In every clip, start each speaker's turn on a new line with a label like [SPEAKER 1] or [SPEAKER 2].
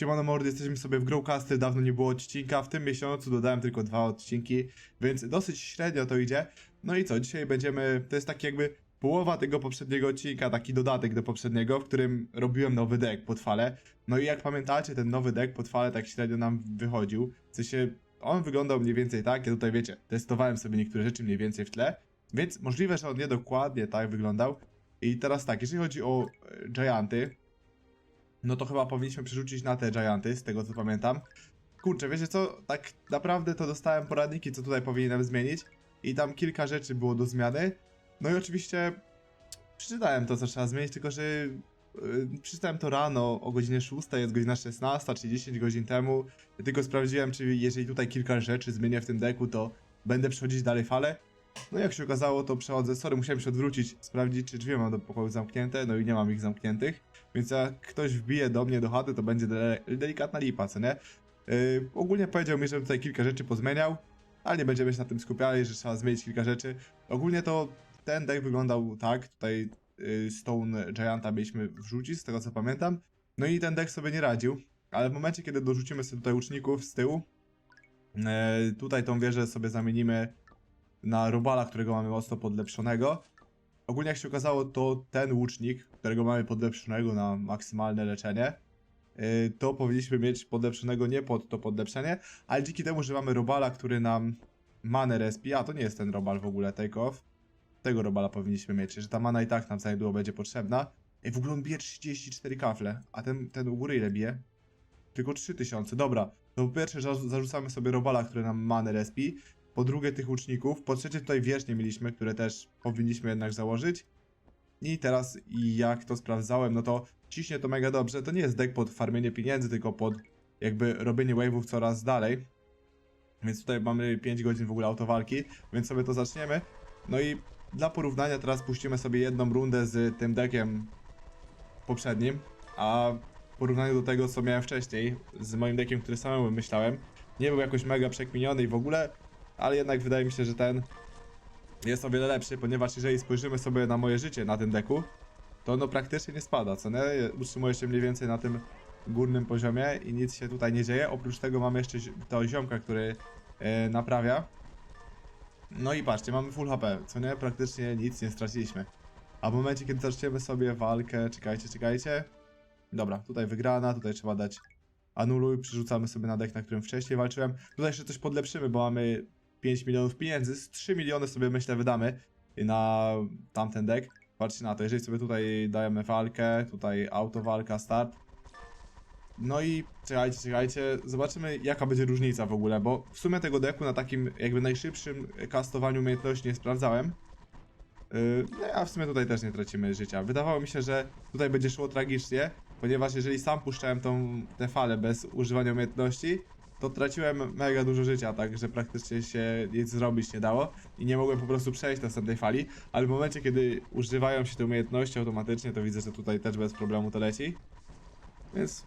[SPEAKER 1] Siemano mordy, jesteśmy sobie w Growcastle, dawno nie było odcinka, w tym miesiącu dodałem tylko dwa odcinki, więc dosyć średnio to idzie. No i co, dzisiaj będziemy, to jest taki jakby połowa tego poprzedniego odcinka, taki dodatek do poprzedniego, w którym robiłem nowy deck pod falę. No i jak pamiętacie, ten nowy deck pod falę tak średnio nam wychodził, w sensie on wyglądał mniej więcej tak, ja tutaj wiecie, testowałem sobie niektóre rzeczy mniej więcej w tle, więc możliwe, że on nie dokładnie tak wyglądał. I teraz tak, jeżeli chodzi o e, Gianty, no to chyba powinniśmy przerzucić na te Gianty, z tego co pamiętam. Kurczę, wiecie co, tak naprawdę to dostałem poradniki, co tutaj powinienem zmienić i tam kilka rzeczy było do zmiany. No i oczywiście przeczytałem to, co trzeba zmienić, tylko że yy, przeczytałem to rano o godzinie 6, jest godzina 16, czy 10 godzin temu. Ja tylko sprawdziłem, czy jeżeli tutaj kilka rzeczy zmienię w tym deku, to będę przechodzić dalej falę. No jak się okazało, to przechodzę, sorry, musiałem się odwrócić, sprawdzić, czy drzwi mam do pokoju zamknięte, no i nie mam ich zamkniętych. Więc jak ktoś wbije do mnie do chaty, to będzie delikatna lipa, co nie? Yy, ogólnie powiedział mi, że tutaj kilka rzeczy pozmieniał, ale nie będziemy się na tym skupiali, że trzeba zmienić kilka rzeczy. Ogólnie to ten deck wyglądał tak, tutaj yy, Stone Gianta mieliśmy wrzucić, z tego co pamiętam. No i ten deck sobie nie radził, ale w momencie, kiedy dorzucimy sobie tutaj łuczników z tyłu, yy, tutaj tą wieżę sobie zamienimy na Robala, którego mamy mocno podlepszonego. Ogólnie jak się okazało, to ten łucznik, którego mamy podlepszonego na maksymalne leczenie, yy, to powinniśmy mieć podlepszonego nie pod to podlepszenie, ale dzięki temu, że mamy Robala, który nam manę respi, a to nie jest ten Robal w ogóle take off, tego Robala powinniśmy mieć, że ta mana i tak nam za niedługo będzie potrzebna. Ej, w ogóle on bije 34 kafle, a ten, ten u góry ile bije? Tylko 3000, dobra. To po pierwsze za- zarzucamy sobie Robala, który nam manę respi, po drugie tych łuczników, po trzecie tutaj wierznie mieliśmy, które też powinniśmy jednak założyć. I teraz jak to sprawdzałem, no to ciśnie to mega dobrze. To nie jest deck pod farmienie pieniędzy, tylko pod jakby robienie wave'ów coraz dalej. Więc tutaj mamy 5 godzin w ogóle autowalki, więc sobie to zaczniemy. No i dla porównania teraz puścimy sobie jedną rundę z tym deckiem poprzednim, a w porównaniu do tego, co miałem wcześniej, z moim deckiem, który samemu wymyślałem, nie był jakoś mega przekminiony i w ogóle, ale jednak wydaje mi się, że ten jest o wiele lepszy, ponieważ jeżeli spojrzymy sobie na moje życie na tym deku, to ono praktycznie nie spada, co nie? Utrzymuje się mniej więcej na tym górnym poziomie i nic się tutaj nie dzieje. Oprócz tego mamy jeszcze to ziomka, który e, naprawia. No i patrzcie, mamy full HP, co nie? Praktycznie nic nie straciliśmy. A w momencie, kiedy zaczniemy sobie walkę, czekajcie, czekajcie. Dobra, tutaj wygrana, tutaj trzeba dać anuluj, przerzucamy sobie na deck, na którym wcześniej walczyłem. Tutaj jeszcze coś podlepszymy, bo mamy 5 milionów pieniędzy, z 3 miliony sobie myślę wydamy na tamten deck. Patrzcie na to, jeżeli sobie tutaj dajemy walkę, tutaj auto walka, start. No i czekajcie, czekajcie, zobaczymy jaka będzie różnica w ogóle, bo w sumie tego deku na takim jakby najszybszym kastowaniu umiejętności nie sprawdzałem. Yy, No a w sumie tutaj też nie tracimy życia. Wydawało mi się, że tutaj będzie szło tragicznie, ponieważ jeżeli sam puszczałem tą tę falę bez używania umiejętności, to traciłem mega dużo życia, także praktycznie się nic zrobić nie dało i nie mogłem po prostu przejść następnej fali, ale w momencie, kiedy używają się te umiejętności automatycznie, to widzę, że tutaj też bez problemu to leci. Więc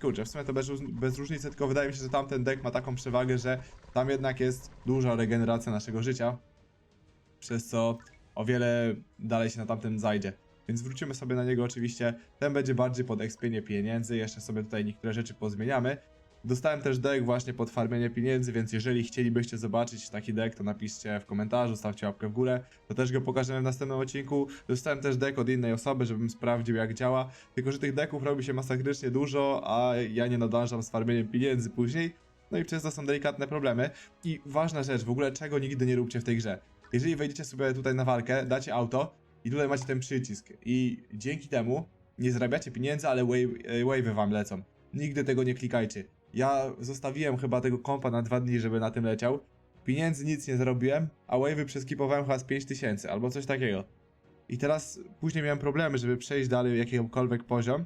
[SPEAKER 1] kurczę, w sumie to bez, bez różnicy, tylko wydaje mi się, że tamten deck ma taką przewagę, że tam jednak jest duża regeneracja naszego życia, przez co o wiele dalej się na tamten zajdzie. Więc wrócimy sobie na niego oczywiście. Ten będzie bardziej pod expienie pieniędzy, jeszcze sobie tutaj niektóre rzeczy pozmieniamy. Dostałem też deck właśnie pod farmienie pieniędzy, więc jeżeli chcielibyście zobaczyć taki deck, to napiszcie w komentarzu, stawcie łapkę w górę, to też go pokażemy w następnym odcinku. Dostałem też deck od innej osoby, żebym sprawdził jak działa, tylko że tych decków robi się masakrycznie dużo, a ja nie nadążam z farmieniem pieniędzy później. No i przez to są delikatne problemy. I ważna rzecz, w ogóle czego nigdy nie róbcie w tej grze. Jeżeli wejdziecie sobie tutaj na walkę, dacie auto i tutaj macie ten przycisk i dzięki temu nie zarabiacie pieniędzy, ale wave, e, wave'y wam lecą. Nigdy tego nie klikajcie. Ja zostawiłem chyba tego kompa na dwa dni, żeby na tym leciał. Pieniędzy nic nie zarobiłem, a wave'y przeskipowałem chyba z 5000 albo coś takiego. I teraz później miałem problemy, żeby przejść dalej jakikolwiek poziom.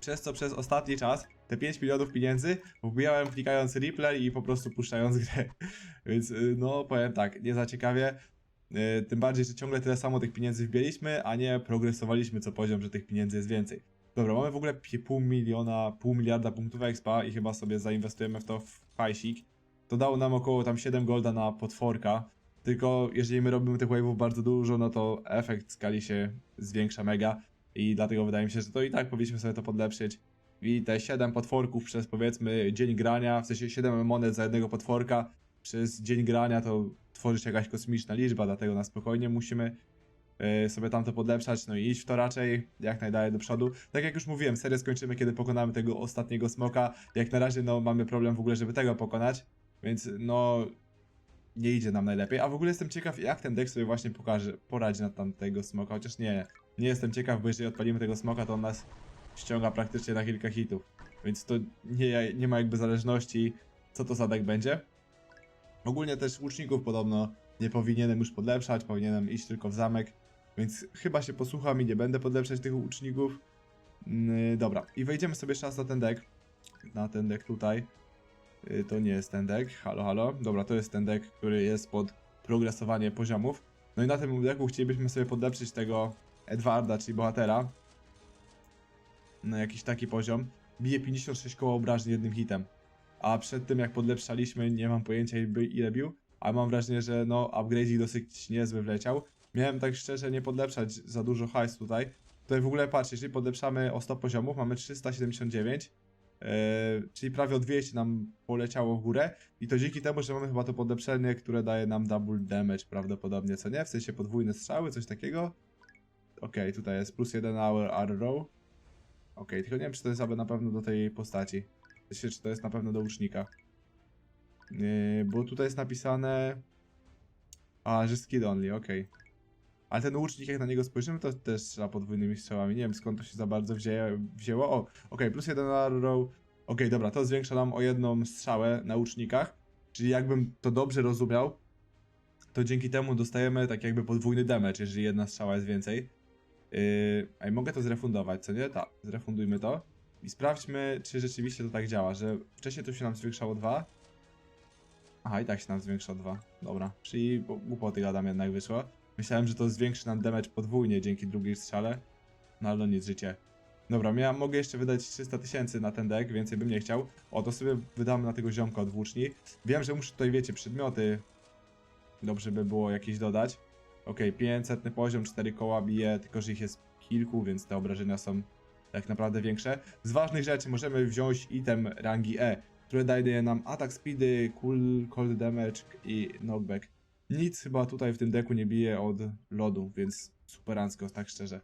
[SPEAKER 1] Przez co przez ostatni czas te 5 milionów pieniędzy wbijałem klikając replay i po prostu puszczając grę. Więc y, no powiem tak, nie za ciekawie. Y, Tym bardziej, że ciągle tyle samo tych pieniędzy wbiliśmy, a nie progresowaliśmy co poziom, że tych pieniędzy jest więcej. Dobra, mamy w ogóle pół miliona, pół miliarda punktów expa i chyba sobie zainwestujemy w to w hajsik. To dało nam około tam 7 golda na potworka. Tylko jeżeli my robimy tych wave'ów bardzo dużo, no to efekt skali się zwiększa mega i dlatego wydaje mi się, że to i tak powinniśmy sobie to podlepszyć. i te 7 potworków przez powiedzmy dzień grania, w sensie 7 monet za jednego potworka przez dzień grania to tworzy się jakaś kosmiczna liczba, dlatego na spokojnie musimy e, sobie tam to podlepszać, no i iść w to raczej jak najdalej do przodu. Tak jak już mówiłem, serię skończymy, kiedy pokonamy tego ostatniego smoka. Jak na razie, no mamy problem w ogóle, żeby tego pokonać, więc no nie idzie nam najlepiej. A w ogóle jestem ciekaw, jak ten deck sobie właśnie pokaże, poradzi na tamtego smoka, chociaż nie, nie jestem ciekaw, bo jeżeli odpalimy tego smoka, to on nas ściąga praktycznie na kilka hitów. Więc to nie, nie ma jakby zależności, co to za deck będzie. Ogólnie też łuczników podobno nie powinienem już podlepszać, powinienem iść tylko w zamek, więc chyba się posłucham i nie będę podlepszać tych łuczników. Yy, dobra, i wejdziemy sobie jeszcze raz na ten deck. Na ten deck tutaj. Yy, to nie jest ten deck, halo, halo. Dobra, to jest ten deck, który jest pod progresowanie poziomów. No i na tym decku chcielibyśmy sobie podlepszyć tego Edwarda, czyli bohatera. Na jakiś taki poziom. Bije 56 koła obrażeń jednym hitem. A przed tym jak podlepszaliśmy, nie mam pojęcia ile- ile bił, ale mam wrażenie, że no upgrade'ik dosyć niezły wleciał. Miałem tak szczerze nie podlepszać za dużo hajs tutaj. Tutaj w ogóle patrzcie, jeżeli podlepszamy o 100 poziomów, mamy 379, yy, czyli prawie o 200 nam poleciało w górę. I to dzięki temu, że mamy chyba to podlepszenie, które daje nam double damage prawdopodobnie, co nie? W sensie podwójne strzały, coś takiego. Okej, tutaj jest plus 1 hour arrow. Okej, tylko nie wiem, czy to jest aby na pewno do tej postaci. W sensie, czy to jest na pewno do łucznika. Yy, bo tutaj jest napisane... A, że skill only, okej. Ale ten łucznik, jak na niego spojrzymy, to też strzela podwójnymi strzałami. Nie wiem, skąd to się za bardzo wzię, wzięło. O, okej, plus jeden arrow. Okej, dobra, to zwiększa nam o jedną strzałę na łucznikach. Czyli jakbym to dobrze rozumiał, to dzięki temu dostajemy tak jakby podwójny damage, jeżeli jedna strzała jest więcej. Yy, a mogę to zrefundować, co nie? Tak, zrefundujmy to. I sprawdźmy, czy rzeczywiście to tak działa, że wcześniej to się nam zwiększało 2. Aha, i tak się nam zwiększa 2. Dobra, czyli głupoty gadam jednak wyszło. Myślałem, że to zwiększy nam damage podwójnie dzięki drugiej strzale. No ale no nic, życie. Dobra, ja mogę jeszcze wydać 300 tysięcy na ten deck, więcej bym nie chciał. O, to sobie wydamy na tego ziomka od włóczni. Wiem, że muszę tutaj, wiecie, przedmioty dobrze by było jakieś dodać. Okej, 500 poziom, 4 koła bije, tylko że ich jest kilku, więc te obrażenia są tak naprawdę większe. Z ważnych rzeczy możemy wziąć item rangi E, który daje nam atak speedy, cool, cold damage i knockback. Nic chyba tutaj w tym deku nie bije od lodu, więc superancko, tak szczerze.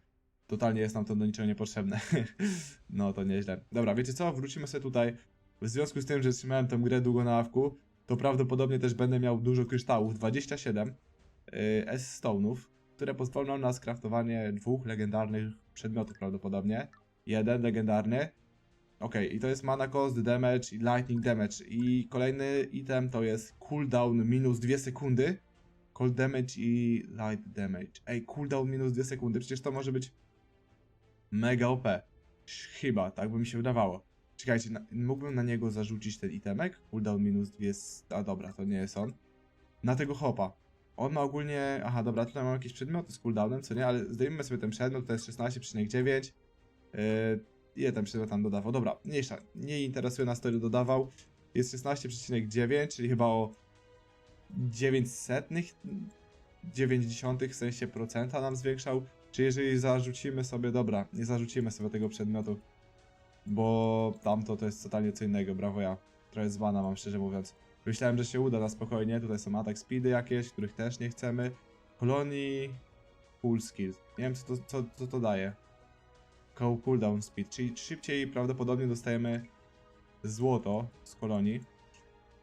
[SPEAKER 1] Totalnie jest nam to do niczego niepotrzebne. no to nieźle. Dobra, wiecie co? Wrócimy sobie tutaj. W związku z tym, że trzymałem tę grę długo na awku, to prawdopodobnie też będę miał dużo kryształów. 27 yy, S-Stone'ów, które pozwolą na skraftowanie dwóch legendarnych przedmiotów prawdopodobnie. Jeden legendarny. Okej, i to jest mana cost, damage i lightning damage. I kolejny item to jest cooldown minus 2 sekundy. Cold damage i light damage. Ej, cooldown minus 2 sekundy, przecież to może być mega OP. Chyba, tak by mi się wydawało. Czekajcie, na, mógłbym na niego zarzucić ten itemek? Cooldown minus 200... A dobra, to nie jest on. Na tego hopa. On ma ogólnie... Aha, dobra, tutaj mam jakieś przedmioty z cooldownem, co nie? Ale zdejmijmy sobie ten przedmiot, to jest 16,9. Yy, ile ten przedmiot tam dodawał? Dobra, mniejsza. Nie interesuje nas to, ile dodawał. Jest 16,9, czyli chyba o 900 90 w sensie procenta nam zwiększał. Czy jeżeli zarzucimy sobie, dobra, nie zarzucimy sobie tego przedmiotu, bo tamto to jest totalnie co innego, brawo ja. Trochę zwana mam szczerze mówiąc. Myślałem, że się uda na spokojnie, tutaj są atak speedy jakieś, których też nie chcemy. Kolonii, cool skills. Nie wiem co to, co, co to daje. Cool cooldown speed, czyli szybciej prawdopodobnie dostajemy złoto z kolonii.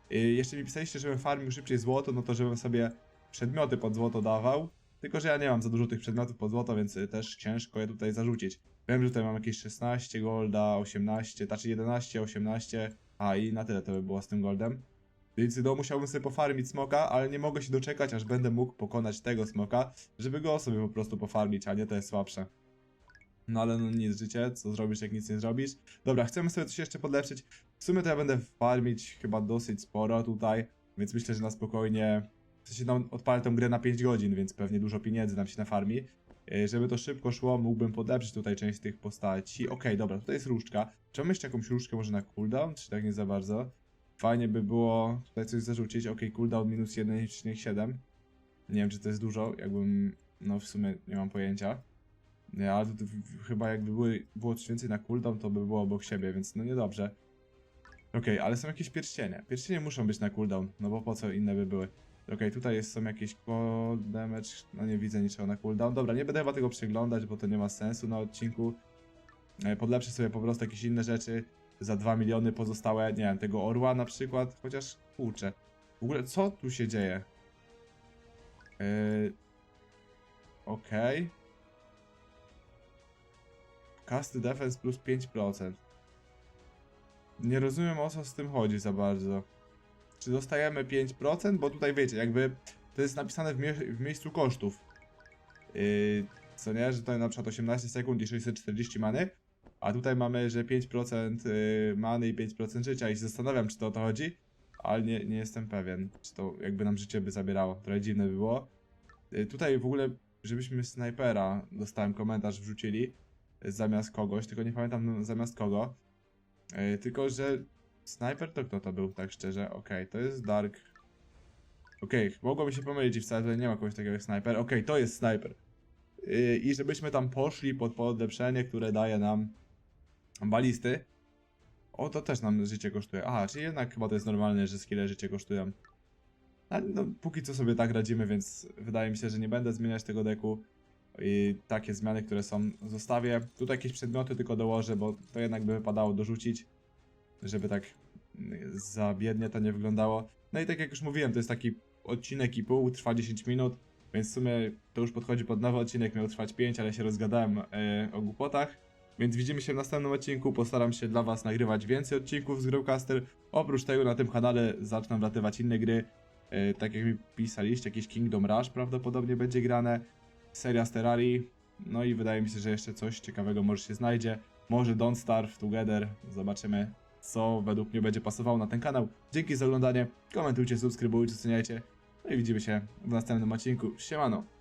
[SPEAKER 1] Yy, jeszcze mi pisaliście, żebym farmił szybciej złoto, no to żebym sobie przedmioty pod złoto dawał. Tylko, że ja nie mam za dużo tych przedmiotów pod złoto, więc y, też ciężko je tutaj zarzucić. Wiem, że tutaj mam jakieś 16 golda, 18, znaczy 11, 18, a i na tyle to by było z tym goldem. Więc no musiałbym sobie pofarmić smoka, ale nie mogę się doczekać, aż będę mógł pokonać tego smoka, żeby go sobie po prostu pofarmić, a nie to jest słabsze. No ale no nic, życie, co zrobisz jak nic nie zrobisz. Dobra, chcemy sobie coś jeszcze podlepszyć. W sumie to ja będę farmić chyba dosyć sporo tutaj, więc myślę, że na spokojnie... W sensie no, odpalę tę grę na 5 godzin, więc pewnie dużo pieniędzy nam się nafarmi. Yy, Żeby to szybko szło, mógłbym podlepszyć tutaj część tych postaci. Okej, dobra, tutaj jest różdżka. Czy mam jeszcze jakąś różdżkę może na cooldown, czy tak nie za bardzo? Fajnie by było tutaj coś zarzucić. Okej, cooldown minus 1,7. Nie wiem, czy to jest dużo, jakbym... No w sumie nie mam pojęcia. Nie, ale to, to chyba jakby były, było coś więcej na cooldown, to by było obok siebie, więc no niedobrze. Okej, ale są jakieś pierścienie. Pierścienie muszą być na cooldown, no bo po co inne by były. Okej, tutaj jest, są jakieś cold damage, no nie widzę niczego na cooldown. Dobra, nie będę chyba tego przeglądać, bo to nie ma sensu na odcinku. E, Podlepszę sobie po prostu jakieś inne rzeczy. Za 2 miliony pozostałe, nie wiem, tego orła na przykład, chociaż kurczę. W ogóle co tu się dzieje? Yy... Okej. Casty defense plus 5%. Nie rozumiem o co z tym chodzi za bardzo. Czy dostajemy 5%? Bo tutaj wiecie, jakby to jest napisane w, mie w miejscu kosztów. Yy, co nie, że to na przykład 18 sekund i 640 many. A tutaj mamy, że 5% yy, many i 5% życia i się zastanawiam, czy to o to chodzi. Ale nie, nie jestem pewien, czy to jakby nam życie by zabierało. Trochę dziwne by było. Yy, tutaj w ogóle, żebyśmy snajpera, dostałem komentarz, wrzucili zamiast kogoś, tylko nie pamiętam zamiast kogo. Yy, tylko, że snajper to kto to był, tak szczerze? Okej, to jest Dark. Okej, mogłoby się pomylić i wcale nie ma kogoś takiego jak snajper. Okej, to jest snajper. Yy, I żebyśmy tam poszli pod podlepszenie, które daje nam balisty. O, to też nam życie kosztuje. Aha, czyli jednak chyba to jest normalne, że skille życie kosztują. No, póki co sobie tak radzimy, więc wydaje mi się, że nie będę zmieniać tego deku. I takie zmiany, które są, zostawię. Tutaj jakieś przedmioty tylko dołożę, bo to jednak by wypadało dorzucić, żeby tak mm, za biednie to nie wyglądało. No i tak jak już mówiłem, to jest taki odcinek i pół, trwa 10 minut, więc w sumie to już podchodzi pod nowy odcinek, miał trwać 5, ale się rozgadałem e, o głupotach. Więc widzimy się w następnym odcinku. Postaram się dla Was nagrywać więcej odcinków z Growcaster. Oprócz tego na tym kanale zaczną wlatywać inne gry. E, tak jak mi pisaliście, jakiś Kingdom Rush prawdopodobnie będzie grane. Seria z. No i wydaje mi się, że jeszcze coś ciekawego może się znajdzie. Może Don't Starve Together. Zobaczymy, co według mnie będzie pasowało na ten kanał. Dzięki za oglądanie. Komentujcie, subskrybujcie, oceniajcie. No i widzimy się w następnym odcinku. Siemano!